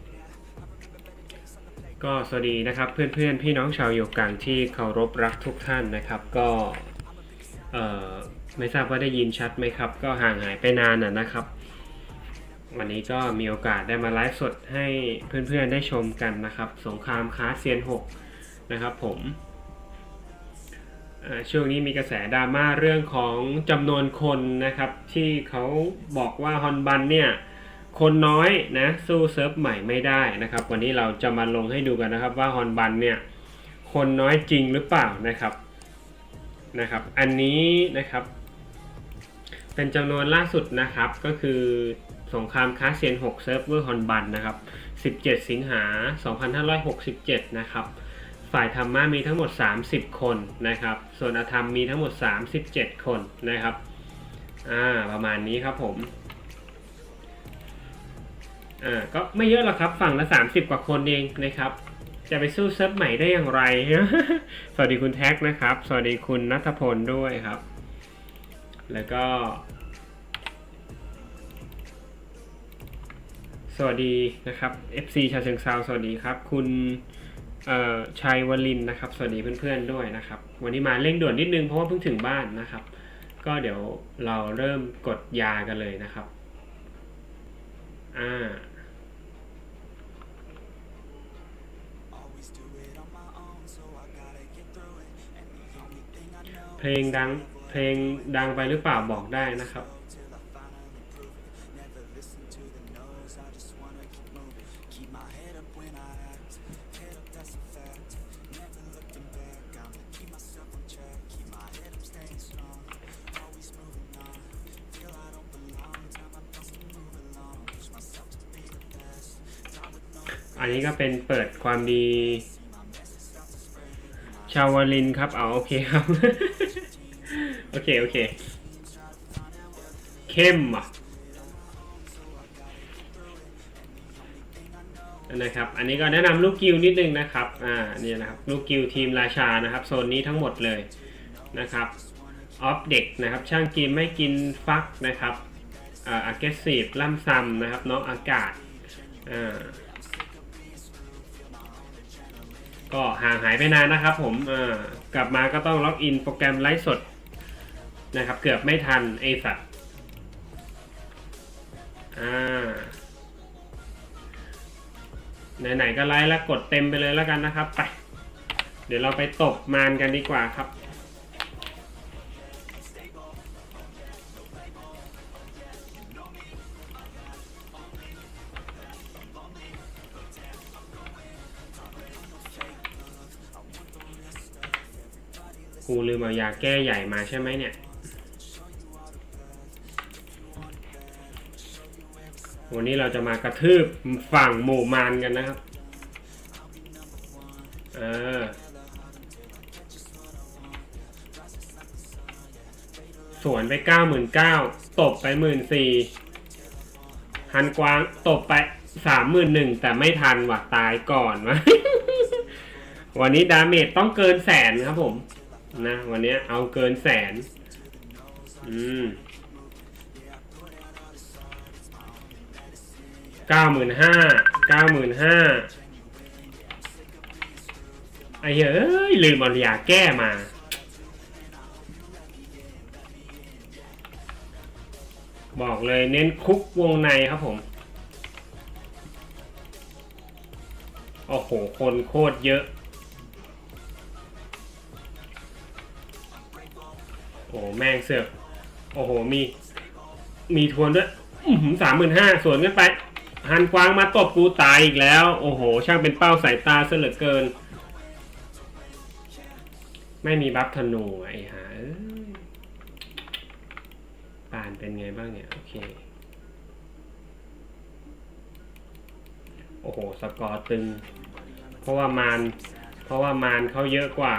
Now. I remember better days on the play. ก็สวัสดีนะครับเพื่อนๆ พี่น้องชาวโยกังที่เคารพรักทุกท่านนะครับ ก็ไม่ทราบว่าได้ยินชัดไหมครับ ก็ห่างหายไปนานนะครับ นี้ก็มีโอกาสได้มาไลฟ์สดให้เพื่อนๆได้ชมกันนะครับ สงครามค้าเซียน6นะครับผมช่วงนี้มีกระแสดราม่าเรื่องของจำนวนคนนะครับ ที่เขาบอกว่าฮอนบันเนี่ยคนน้อยนะสู้เซิร์ฟใหม่ไม่ได้นะครับ วันนี้เราจะมาลงให้ดูกันนะครับว่าฮอนบันเนี่ยคนน้อยจริงหรือเปล่านะครับนะครับ อันนี้นะครับ เป็นจำนวนล่าสุดนะครับก็คือ สงครามคาเซียน6เซิร์ฟเวอร์ฮอนบันนะครับ 17 สิงหา 2567 นะครับ ฝ่ายธรรมะมีทั้งหมด 30 คนนะครับ ส่วนอธรรมมีทั้งหมด 37 คนนะครับ อ่า ประมาณนี้ครับผม อ่า ก็ไม่เยอะหรอกครับ ฝั่งละ 30 กว่าคนเองนะครับ จะไปสู้เซิร์ฟใหม่ได้อย่างไร สวัสดีคุณแท็กนะครับ สวัสดีคุณนัทพลด้วยครับ แล้วก็ สวัสดีนะครับ FC ชาเชิงซาวสวัสดีครับ คุณชัยวลินนะครับ สวัสดีเพื่อนๆด้วยนะครับ วันนี้มาเร่งด่วนนิดนึงเพราะว่าเพิ่งถึงบ้านนะครับ ก็เดี๋ยวเราเริ่มกดยากันเลยนะครับ อ่าเพลงดังเพลงดังไปหรือเปล่าบอกได้นะครับ ความดี ชาวลินครับเอาโอเคครับ โอเค โอเค เข้มอะนะครับ อันนี้ก็แนะนำลูกกิวนิดนึงนะครับ อ่า เนี่ยนะครับ ลูกกิวทีมราชานะครับ โซนนี้ทั้งหมดเลยนะครับ ออฟเด็กนะครับ ช่างกินไม่กินฟักนะครับ อ่า aggressive ล่ำซ้ำนะครับ น้องอากาศ อ่า ก็ห่างหายไปนานนะครับผมอ่ากลับมาก็ต้องล็อกอินโปรแกรมไลฟ์สดนะครับ เกือบไม่ทันไอสัตว์อ่าไหนๆก็ไลฟ์แล้วกดเต็มไปเลยแล้วกันนะครับ ไป เดี๋ยวเราไปตบมานกันดีกว่าครับ กูลืมเอายาแก้ใหญ่มาใช่ไหมเนี่ยวันนี้เราจะมากระทืบฝั่งหมู่มานกันนะครับ เออ สวนไปเก้าหมื่นเก้าตบไปหมื่นสี่ฮันกวางตบไปสามหมื่นหนึ่งแต่ไม่ทันว่ะตายก่อนวะ วันนี้ดาเมจต้องเกินแสนครับผม นะวันนี้เอาเกินแสน อืมเก้าหมื่นห้าเก้าหมื่นห้าไอ้เหี้ยเอ้ย ลืมเอายาแก้มา บอกเลยเน้นคุกวงในครับผม โอ้โห คนโคตรเยอะ โอ้โหแม่งเสือกโอ้โหมี มีทวนด้วยสามหมื่นห้าสวนกันไปหันกวางมาตบกูตายอีกแล้ว โอ้โห ช่างเป็นเป้าสายตาเสยเหลือเกิน ไม่มีบัฟธนูไอ้หาเอ้ยปานเป็นไงบ้างเนี่ย โอเค โอ้โห สกอร์ตึง เพราะว่ามารเพราะว่ามารเขาเยอะกว่า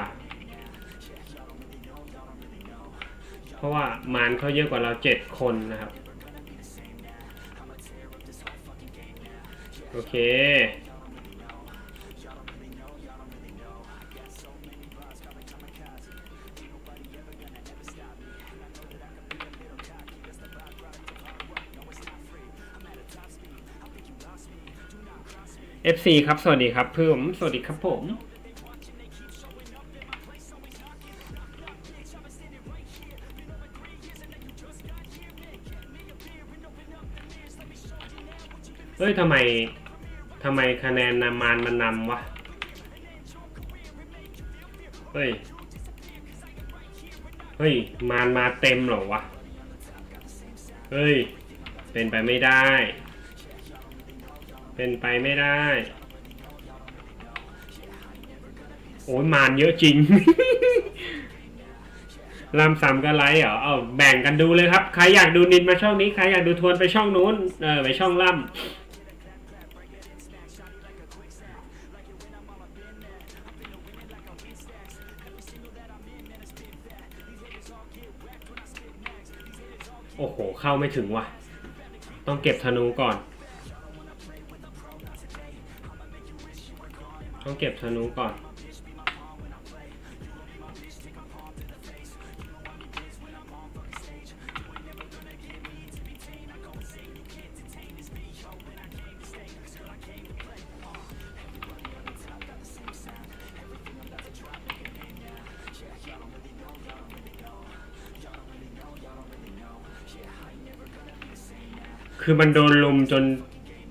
เพราะว่ามารเขาเยอะกว่าเราเจ็ดคนนะครับ โอเค FC ครับ สวัสดีครับเพื่มสวัสดีครับผม เฮ้ยทำไมทำไมคะแนนนำมานมันนำวะ เฮ้ย เฮ้ย มานมาเต็มเหรอวะ เฮ้ย เป็นไปไม่ได้ เป็นไปไม่ได้ โอ้ยมานเยอะจริงลำสามกันไลเหรอ เอาแบ่งกันดูเลยครับ ใครอยากดูนินมาช่องนี้ ใครอยากดูทวนไปช่องนู้น เออไปช่องล่ำ โอ้โห เข้าไม่ถึงว่ะ ต้องเก็บธนูก่อน ต้องเก็บธนูก่อน คือมันโดนลุมจน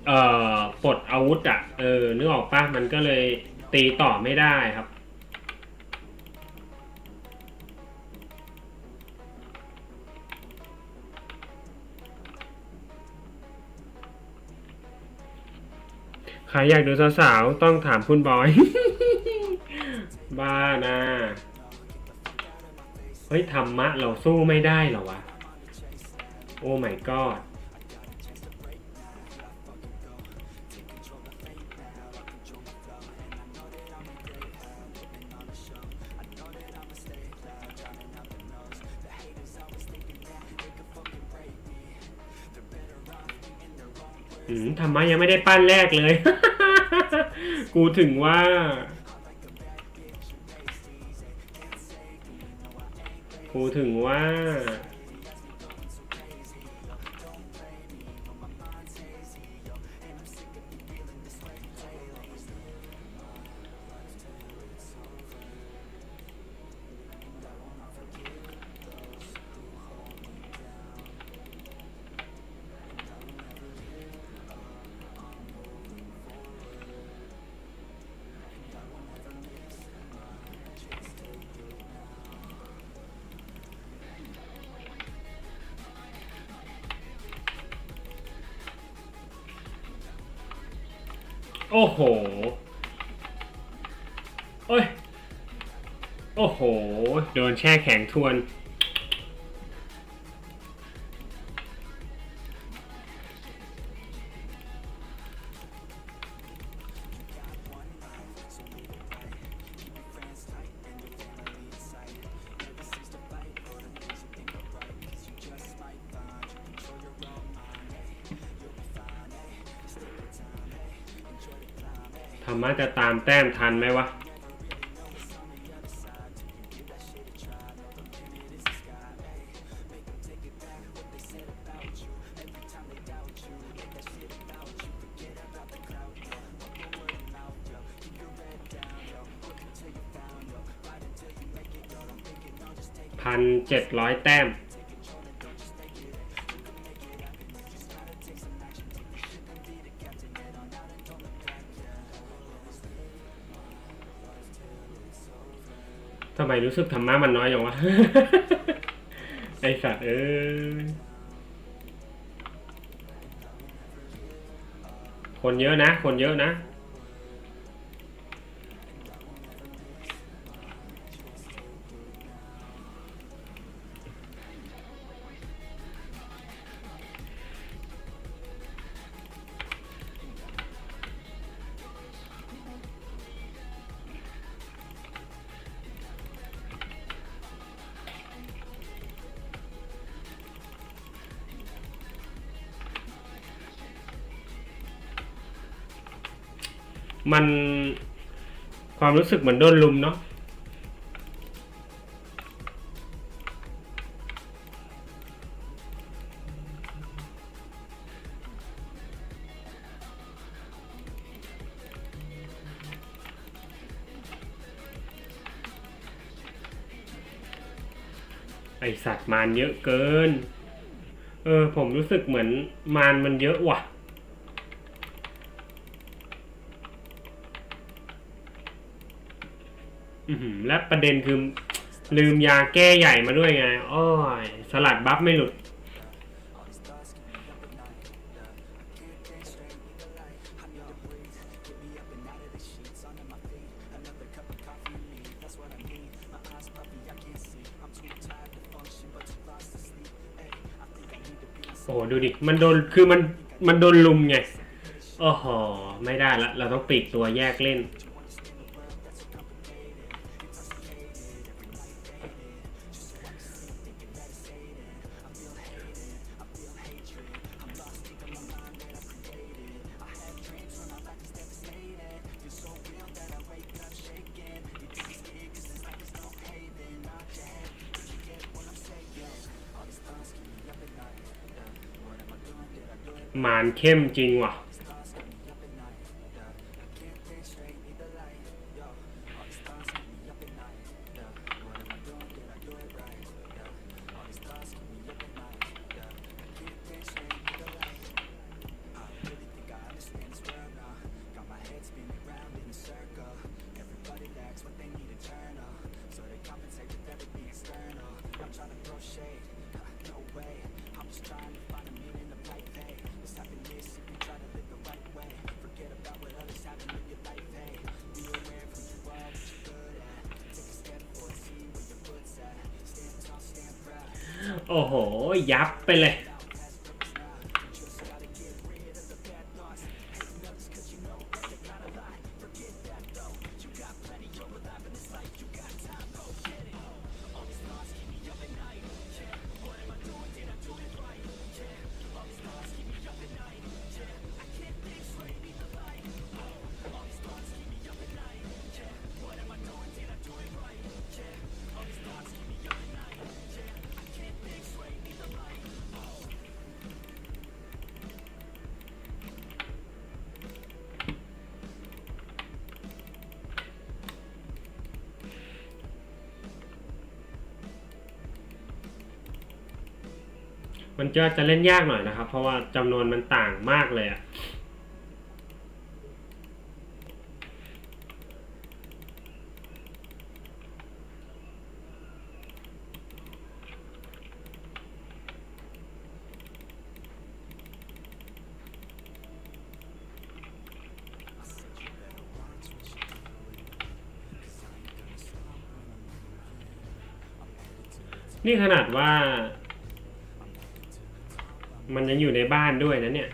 เอ่อปลดอาวุธอะเออนึกออกปะมันก็เลยตีต่อไม่ได้ครับ ใครอยากดูสาวๆต้องถามคุณบอย บ้านะเฮ้ยธรรมะเราสู้ไม่ได้เหรอวะ โอ้ my god ธรรมะยังไม่ได้ปั้นแรกเลย กูถึงว่า กูถึงว่า โอ้โห โอ้ย โอ้โห โดนแช่แข็งทวนาจะตามแต้มทันไหมวะ พันเจ็ดร้อยแต้ม ไมรู้สึกธรรมะมันน้อยอย่างวะ ไอสัตว์เออคนเยอะนะ คนเยอะนะ มันความรู้สึกเหมือนโดนลุมเนาะไอสัตว์มารเยอะเกิน เออ ผมรู้สึกเหมือนมารมันเยอะว่ะ อือหือ และประเด็นคือ ลืมยาแก้ใหญ่มาด้วยไงอ้อยสลัดบัฟไม่หลุด โอ้โห ดูดิ มันโดน คือมัน มันโดนลุมไง โอ้โห ไม่ได้ละ เราต้องปีกตัวแยกเล่นานเข้มจริงว่ะ โอ้โห ยับไปเลย มันจะจะเล่นยากหน่อยนะครับ เพราะว่าจำนวนมันต่างมากเลยอะนี่ขนาดว่า มันยังอยู่ในบ้านด้วยนะเนี่ย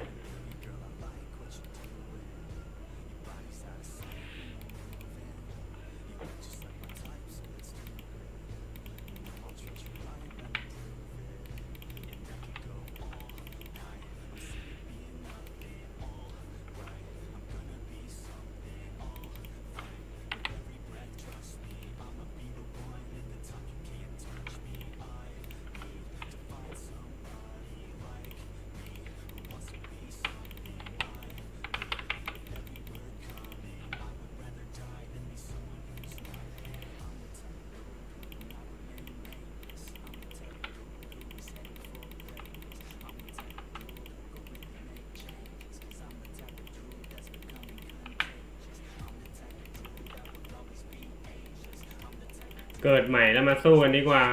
เกิดใหม่แล้วมาสู้กันดีกว่า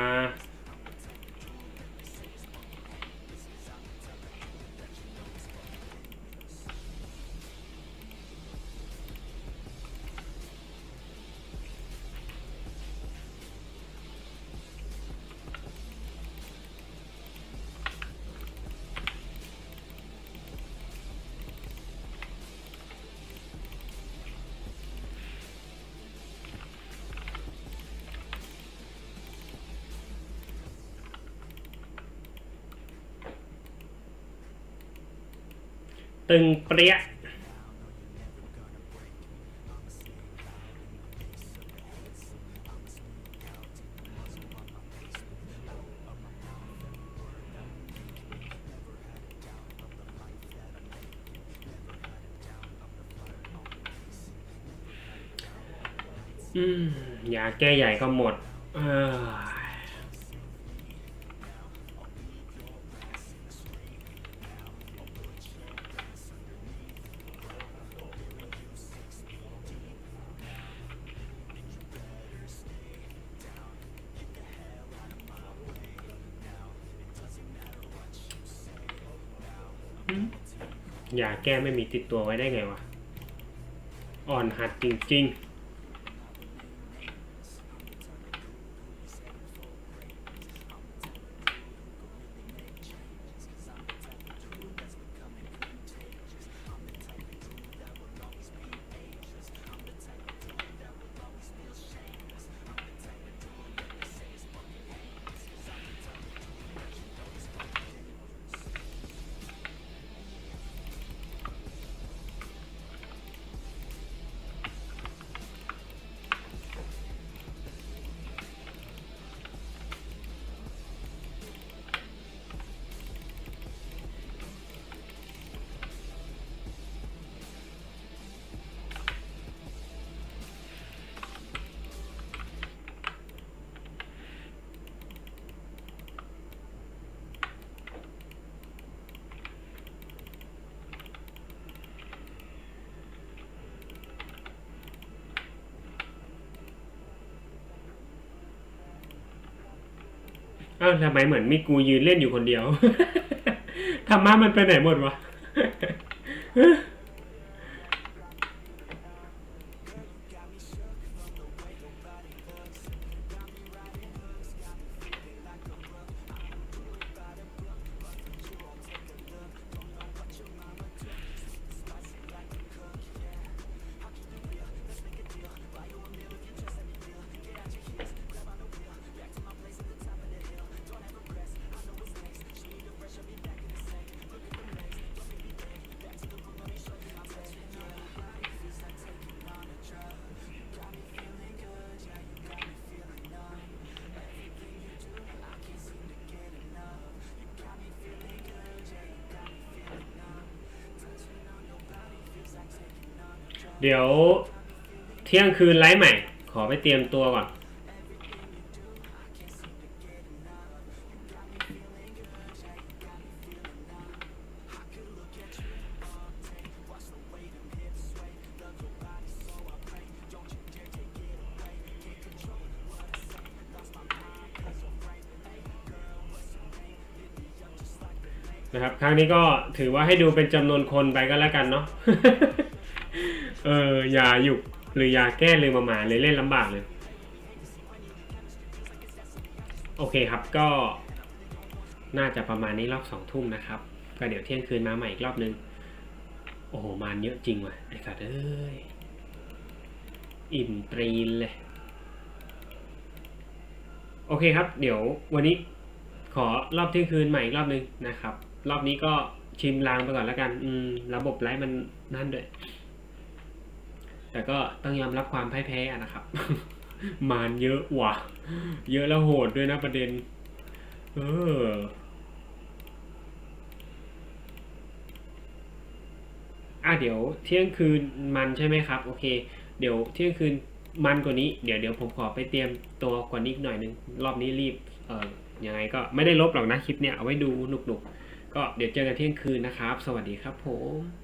ตึงเปรี้ยอืมยาแก้ใหญ่ก็หมด ยาแก้ไม่มีติดตัวไว้ได้ไงวะอ่อนหัดจริงๆ อ้าวทำไมเหมือนมีกูยืนเล่นอยู่คนเดียวธรรมะมันไปไหนหมดวะ เดี๋ยวเที่ยงคืนไลฟ์ใหม่ ขอไปเตรียมตัวก่อน นะครับ ครั้งนี้ก็ถือว่าให้ดูเป็นจำนวนคนไปก็แล้วกันเนาะ ยาหยุกหรือยาแก้ลืมมาหมาเลยเล่นลำบากเลย โอเคครับก็น่าจะประมาณนี้รอบสองทุ่มนะครับ ก็เดี๋ยวเที่ยงคืนมาใหม่อีกรอบนึง โอ้โหมานเยอะจริงว่ะไอ้สัตว์เอ้ย อิ่มตรีนเลย โอเคครับ เดี๋ยววันนี้ขอรอบเที่ยงคืนใหม่อีกรอบนึงนะครับ รอบนี้ก็ชิมลางไปก่อนแล้วกัน อืม ระบบไลฟ์มันนั่นด้วย แต่ก็ต้องยอมรับความพ่ายแพ้อะนะครับ มารเยอะว่ะ เยอะแล้วโหดด้วยนะประเด็น เอออะเดี๋ยวเที่ยงคืนมันใช่ไหมครับ โอเค เดี๋ยวเที่ยงคืนมันกว่านี้เดี๋ยวเดี๋ยวผมขอไปเตรียมตัวกว่านี้อีกหน่อยนึงรอบนี้รีบเอ่อยังไงก็ไม่ได้ลบหรอกนะคลิปเนี่ยเอาไว้ดูหนุกๆก็เดี๋ยวเจอกันเที่ยงคืนนะครับ สวัสดีครับผม